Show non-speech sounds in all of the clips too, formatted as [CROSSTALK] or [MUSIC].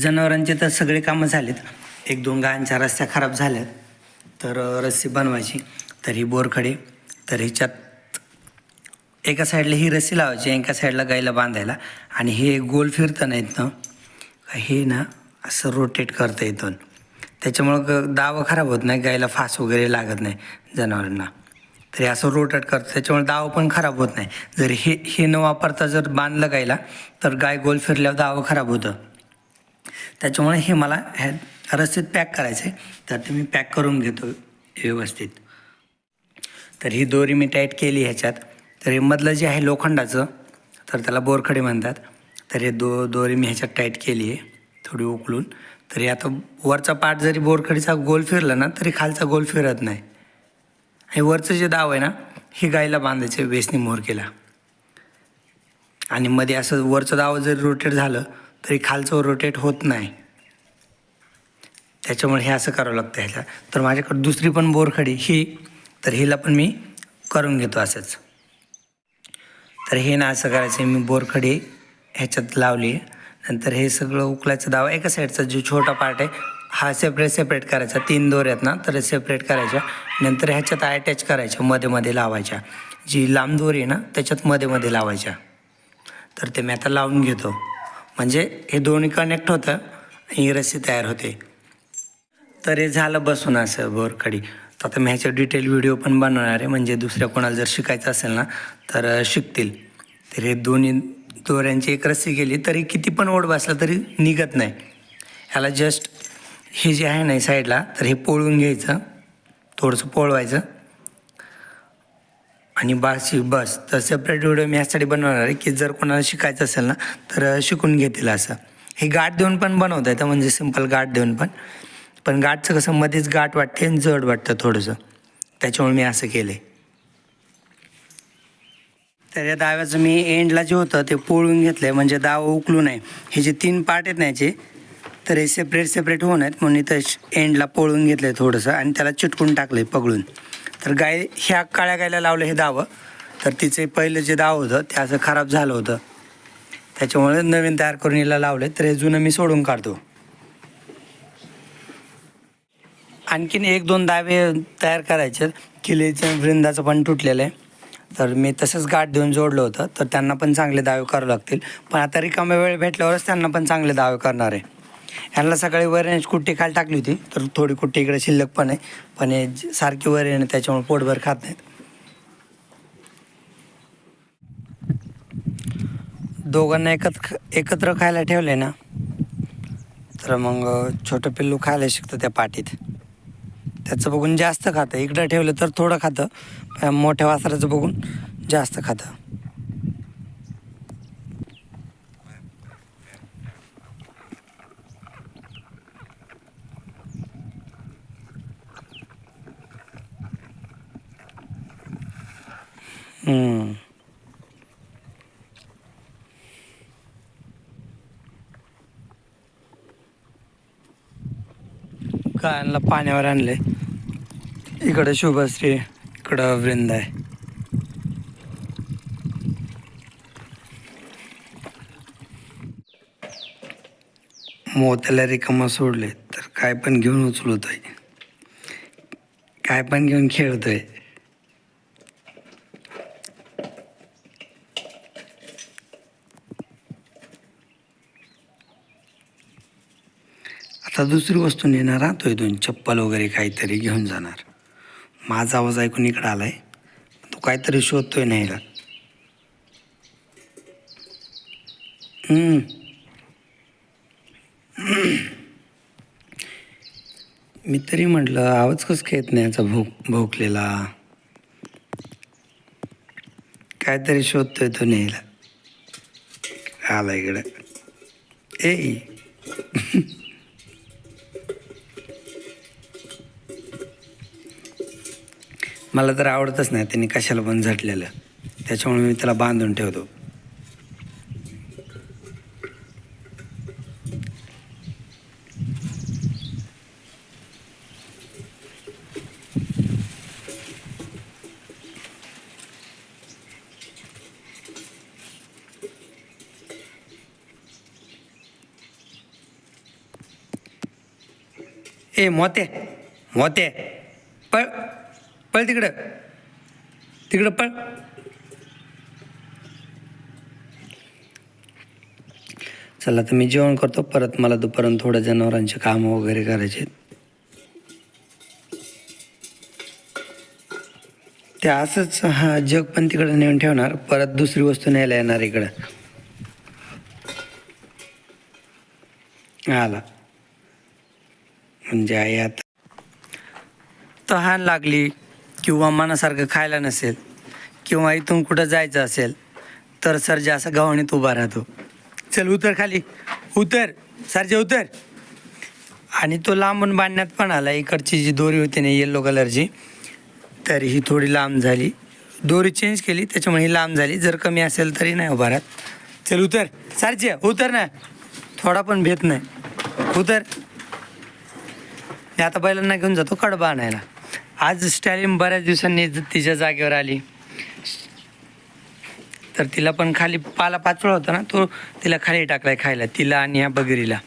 जनावरांचे तर सगळे कामं झालेत. एक दोन गायांच्या रस्त्या खराब झाल्यात. तर रस्सी बनवायची तर ही बोरखडे तर ह्याच्यात एका साईडला ही रस्सी लावायची एका साईडला गाईला बांधायला. आणि हे गोल फिरतं ना हे ना असं रोटेट करता येतं. त्याच्यामुळं दावं खराब होत नाही गाईला फास वगैरे लागत नाही जनावरांना. तर हे असं रोटेट करतं त्याच्यामुळे दावं पण खराब होत नाही. जर हे हे न वापरता जर बांधलं गाईला तर गाय गोल फिरल्यावर दावं खराब होतं. त्याच्यामुळे हे मला ह्या रस्सीत पॅक करायचं आहे तर ते मी पॅक करून घेतो व्यवस्थित. तर ही दोरी मी टाईट केली ह्याच्यात. तर हे मधलं जे आहे लोखंडाचं तर त्याला बोरखडे म्हणतात. तर हे दो दोरी मी ह्याच्यात टाईट केली आहे थोडी उकलून तरी आता वरचा पाठ जरी बोरखडीचा गोल फिरला ना तरी खालचा गोल फिरत नाही. हे वरचं जे दाव आहे ना हे गाईला बांधायचे वेसनी मोहरकेला आणि मध्ये असं वरचं दाव जरी रोटेट झालं तरी खालचं रोटेट होत नाही. त्याच्यामुळे हे असं करावं लागतं ह्याला. तर माझ्याकडे दुसरी पण बोरखडी ही तर हिला पण मी करून घेतो असंच. तर हे ना असं करायचं मी बोरखडी ह्याच्यात लावली. नंतर हे सगळं उकलायचं दावा एका साईडचा जो छोटा पार्ट आहे हा सेपरेट सेपरेट करायचा. तीन दोर आहेत ना तर सेपरेट करायच्या. नंतर ह्याच्यात अटॅच करायच्या मध्ये मध्ये लावायच्या. जी लांब दोरी आहे ना त्याच्यात मध्ये मध्ये लावायच्या. तर ते मी आता लावून घेतो. म्हणजे हे दोन्ही कनेक्ट होतं आणि ही रस्सी तयार होते. तर हे झालं बसून असं बोरखडी. तर आता मी ह्याच्या डिटेल व्हिडिओ पण बनवणार आहे. म्हणजे दुसऱ्या कोणाला जर शिकायचं असेल ना तर शिकतील. तर हे दोन्ही दोऱ्यांची एक रस्सी गेली तरी किती पण ओढ बसला तरी निघत नाही. ह्याला जस्ट हे जे आहे ना साईडला तर हे पोळून घ्यायचं. थोडंसं पोळवायचं. आणि बाशी बस. तर सेपरेट व्हिडिओ मी ह्यासाठी बनवणार आहे की जर कोणाला शिकायचं असेल ना तर शिकून घेतील असं. हे गाठ देऊन पण बनवता येतं म्हणजे सिंपल गाठ देऊन पण. पण गाठचं कसं मध्येच गाठ वाटते आणि जड वाटतं थोडंसं. त्याच्यामुळे मी असं केलं आहे तर या दाव्याचं मी एंडला जे होतं ते पोळून घेतलं आहे म्हणजे दाव उकलू नये. हे जे तीन पार्ट आहेत ना याचे तर हे सेपरेट सेपरेट होऊन आहेत. म्हणून इथं एंडला पोळून घेतलं आहे थोडंसं आणि त्याला चिटकून टाकलं आहे पगळून. तर गाय ह्या काळ्या गायला लावलं हे दावं. तर तिचे पहिलं जे दाव होतं ते असं खराब झालं होतं. त्याच्यामुळे नवीन तयार करून हिला लावले तर हे जुनं मी सोडून काढतो. आणखीन एक दोन दावे तयार करायचे किलेचं वृंदाचं पण तुटलेलं आहे. तर मी तसंच गाठ देऊन जोडलं होतं. तर त्यांना पण चांगले दावे करावे लागतील. पण आता रिकामा वेळ भेटल्यावरच त्यांना पण चांगले दावे करणार आहे. ह्यांना सकाळी वरण कुट्टी खाली टाकली होती तर थोडी कुट्टी इकडे शिल्लक पण आहे पण हे सारखी वरण त्याच्यामुळे पोटभर खात नाहीत. दोघांना एकत्र एकत्र खायला ठेवले ना तर मग छोटं पिल्लू खायला शिकतं त्या पाठीत. त्याचं बघून जास्त खातं. इकडं ठेवलं तर थोडं खातं मोठ्या वासराचं बघून जास्त खातं. हम्म. गायांना पाण्यावर आणले इकडं शुभश्री इकडं वृंद आहे. मोत्याला रिकामा सोडले तर काय पण घेऊन उचलतोय. काय पण घेऊन खेळतोय. आता दुसरी वस्तू नेणार हा? तो इथून चप्पल वगैरे काहीतरी घेऊन जाणार. माझा आवाज ऐकून इकडं आहे तो काहीतरी शोधतोय नाही हम्म. मी तरी म्हटलं आवाज कसं काय येत नाही याचा भोक भोकलेला? काहीतरी शोधतोय तो न्यायला आला इकडं. ए मला तर आवडतच नाही त्यांनी कशाला पण झटलेलं. त्याच्यामुळे मी त्याला बांधून ठेवतो. ए मोते मोते पळ पळ तिकडं. तिकडं पळ. चला तर मी जेवण करतो. परत मला दुपारून थोडं जनावरांचे कामं वगैरे करायचे ते असंच हा जग पण तिकडं नेऊन ठेवणार. परत दुसरी वस्तू न्यायला येणार इकडं. आला. म्हणजे आई आता. तहान लागली. किंवा मनासारखं खायला नसेल किंवा इथून कुठं जायचं असेल तर सरजा असा गव्हाणीत उभा राहतो. चल उतर खाली. उतर. सरजा उतर. आणि तो लांबून बांधण्यात पण आला. इकडची जी दोरी होती ना येल्लो कलरची तर ही थोडी लांब झाली. दोरी चेंज केली त्याच्यामुळे ही लांब झाली. जर कमी असेल तरी नाही उभा राहत. चल उतर. सरजे उतर ना. थोडा पण भेट नाही. उतर. मी आता बैलांना घेऊन जातो कडबा आणायला. आज स्टॅलिन बऱ्याच दिवसांनी तिच्या जागेवर आली. तर तिला पण खाली पाला पाचोळा होता ना तो तिला खाली टाकलाय खायला तिला आणि ह्या बगरीला.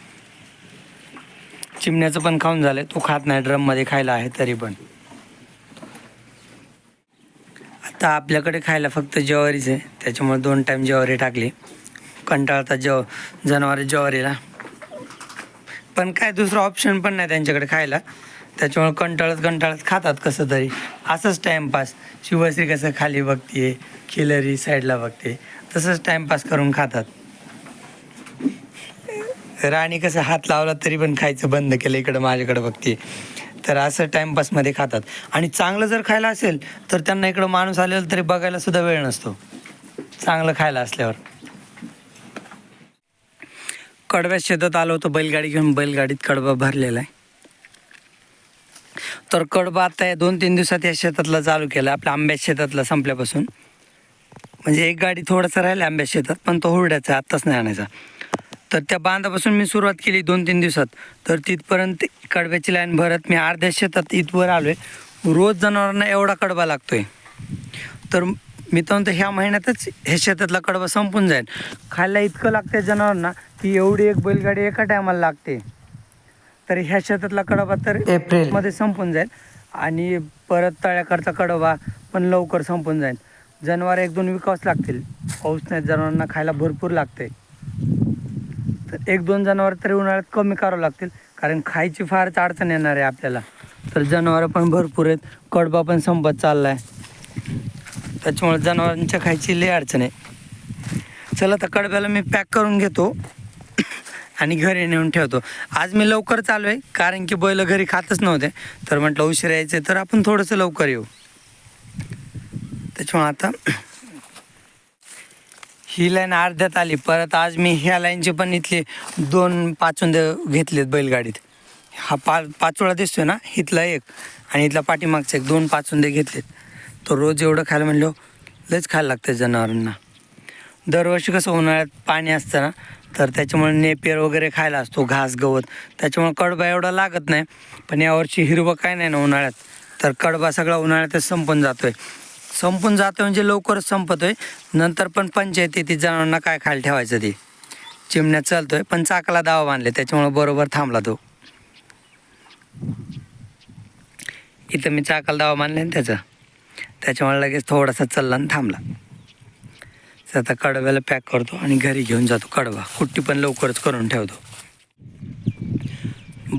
चिमण्याचं पण खाऊन झालंय तो खात नाही ड्रममध्ये खायला आहे तरी पण. आता आपल्याकडे खायला फक्त ज्वारीच आहे त्याच्यामुळे दोन टाईम ज्वारी टाकली. कंटाळतात जव जनावर ज्वारीला. पण काय दुसरं ऑप्शन पण नाही त्यांच्याकडे खायला. त्याच्यामुळे कंटाळत कंटाळत खातात कसं तरी. असंच टाईमपास शिवश्री कसं खाली बघते खिलरी साईडला बघते. तसंच टाईमपास करून खातात. राणी कसं हात लावला तरी पण खायचं बंद केलं इकडं माझ्याकडे बघते तर असं टाईमपासमध्ये खातात. आणि चांगलं जर खायला असेल तर त्यांना इकडं माणूस आलेला तरी बघायला सुद्धा वेळ नसतो. चांगलं खायला असल्यावर. कडव्या शेतात आलो होतो बैलगाडी घेऊन. बैलगाडीत कडबा भरलेला आहे. तर कडबा आता या दोन तीन दिवसात या शेतातला चालू केला. आपल्या आंब्या शेतातला संपल्यापासून. म्हणजे एक गाडी थोडासा राहिला आंब्या शेतात पण तो हुरड्याचा आत्ताच नाही आणायचा. तर त्या बांधापासून मी सुरुवात केली दोन तीन दिवसात. तर तिथपर्यंत कडब्याची लाईन भरत मी अर्ध्या शेतात इथवर आलो आहे रोज जनावरांना एवढा कडबा लागतो आहे तर मी तर म्हणतो ह्या महिन्यातच हे शेतातला कडबा संपून जाईल. खायला इतकं लागतं जनावरांना की एवढी एक बैलगाडी एका टायमाला लागते. तर ह्या शेतातला कडबा तर एप्रिल. मध्ये संपून जाईल. आणि परत तळ्याकडचा कडबा पण लवकर संपून जाईल. जनावर एक दोन विकावच लागतील. पाऊस नाही जनावरांना खायला भरपूर लागते. तर एक दोन जनावर तरी उन्हाळ्यात कमी करावं लागतील. कारण खायची फारच अडचण येणार आहे आपल्याला. तर जनावरं पण भरपूर आहेत. कडबा पण संपत चालला आहे त्याच्यामुळे जनावरांच्या खायची लई अडचण आहे. चला तर कडब्याला मी पॅक करून घेतो. आणि घरी नेऊन ठेवतो. आज मी लवकर चालू आहे कारण की बैल घरी खातच नव्हते. तर म्हटलं उशीर यायचे तर आपण थोडंसं लवकर येऊ. त्याच्यामुळे आता ही लाईन अर्ध्यात आली. परत आज मी ह्या लाईनचे पण इथले दोन पाचुंदे घेतलेत बैलगाडीत. हा पा पाचोळा दिसतोय ना? इथला एक आणि इथला पाठीमागचा एक दोन पाचुंदे घेतलेत. तो रोज एवढं खायला म्हणलं लयच खायला लागतं जनावरांना. दरवर्षी कसं उन्हाळ्यात पाणी असतं ना तर त्याच्यामुळे नेपियर वगैरे खायला असतो घास गवत. त्याच्यामुळे कडबा एवढा लागत नाही पण यावर्षी हिरवं काय नाही ना उन्हाळ्यात. तर कडबा सगळा उन्हाळ्यातच संपून जातोय. संपून जातोय म्हणजे लवकरच संपतोय. नंतर पण पंचायती ती जणांना काय खायला ठेवायचं ते. चिमण्यात चालतोय पण चाकाला दावा बांधले त्याच्यामुळे बरोबर थांबला तो. इथं मी चाकाला दावा बांधले ना त्याचा. त्याच्यामुळे लगेच थोडासा चालला आणि थांबला. आता कडव्याला पॅक करतो आणि घरी घेऊन जातो कडवा. कुट्टी पण लवकरच करून ठेवतो.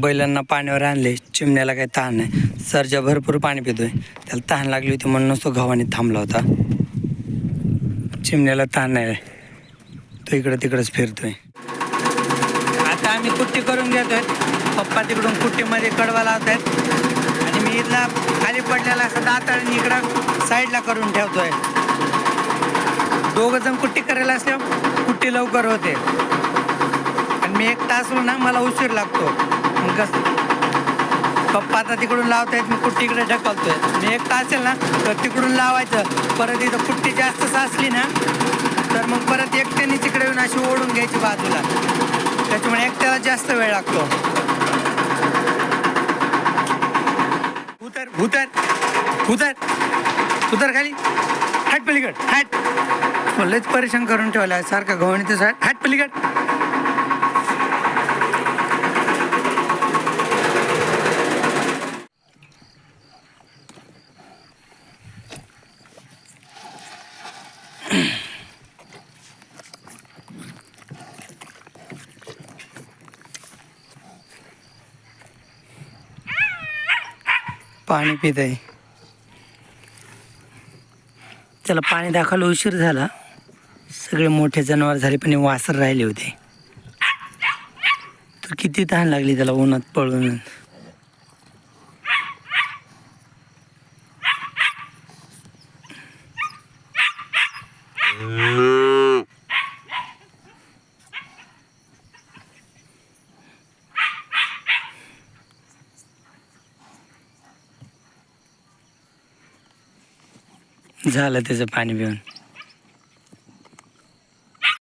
बैलांना पाण्यावर आणले चिमण्याला काही तहान नाही. सरजा भरपूर पाणी पितोय. त्याला तहान लागली होती म्हणूनच तो गव्हाने थांबला होता. चिमण्याला तहान नाही. तो इकडं तिकडंच फिरतोय. आता आम्ही कुट्टी करून घेतोय. पप्पा तिकडून कुट्टीमध्ये कडवा लावत आहेत आणि मी इथला खाली पडलेला असं दाताळी इकडं साईडला करून ठेवतोय. दोघं जण कुट्टी करायला असल्यावर कुट्टी लवकर होते. आणि मी एक तास ना मला उशीर लागतो. मग कसं पप्पा आता तिकडून लावतायत मी कुट्टी इकडे ढकलतोय. मी एक तास असेल ना तर तिकडून लावायचं. परत इथं कुट्टी जास्त साचली ना तर मग परत एकट्याने तिकडे येऊन अशी ओढून घ्यायची बाजूला. त्याच्यामुळे एकट्याला जास्त वेळ लागतो. उतर उतर उतर उतर खाली. हॅट पलीकड. हॅट. [LAUGHS] लयच परेशान करून ठेवला आहे सारखा गव्हाणी साहेब हॅट पलीकड. पाणी पित आहे त्याला पाणी दाखवायला उशीर झाला. सगळे मोठे जनावर झाले पण हे वासर राहिले होते. तर किती तहान लागली त्याला उन्हात पळून? झालं त्याचं पाणी पिऊन.